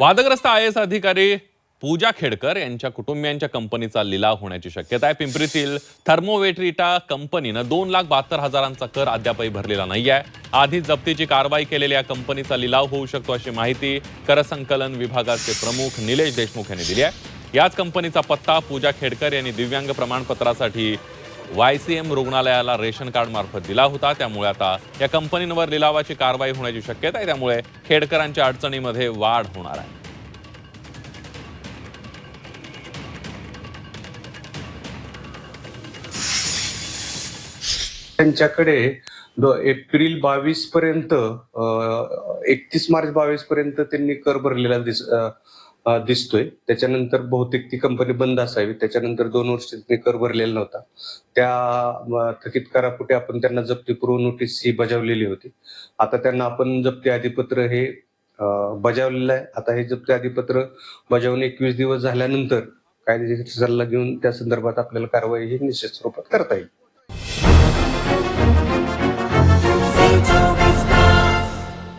वादग्रस्त I S अधिकारी पूजा खेडकर यांच्या कुटुंबियांच्या कंपनीचा लिलाव होण्याची शक्यता आहे. पिंपरीतील थर्मोवेट्रिटा कंपनीनं दोन लाख बहात्तर हजारांचा कर अद्यापही भरलेला नाही आहे आधीच जप्तीची कारवाई केलेल्या या कंपनीचा लिलाव होऊ शकतो अशी माहिती कर संकलन विभागाचे प्रमुख निलेश देशमुख यांनी दिली आहे. याच कंपनीचा पत्ता पूजा खेडकर यांनी दिव्यांग प्रमाणपत्रासाठी वाय सी एम रुग्णालयाला रेशन कार्ड मार्फत दिला होता. त्यामुळे आता या कंपनींवर लिलावाची कारवाई होण्याची शक्यता आहे. त्यामुळे खेडकरांच्या अडचणीमध्ये वाढ होणार आहे. त्यांच्याकडे एप्रिल बावीस पर्यंत एकतीस मार्च बावीस पर्यंत त्यांनी कर भरलेला दिस दिसतोय. त्याच्यानंतर बहुतेक ती कंपनी बंद असावी. त्याच्यानंतर दोन वर्ष त्यांनी कर भरलेला नव्हता. त्या थकीत करापुटे आपण त्यांना जप्तीपूर्व नोटीस ही बजावलेली होती. आता त्यांना आपण जप्ती अधिपत्र हे बजावलेलं आहे. आता हे जप्ती अधिपत्र बजावून एकवीस दिवस झाल्यानंतर कायदेशीर सल्ला घेऊन त्या संदर्भात आपल्याला कारवाई ही निश्चित स्वरूपात करता येईल.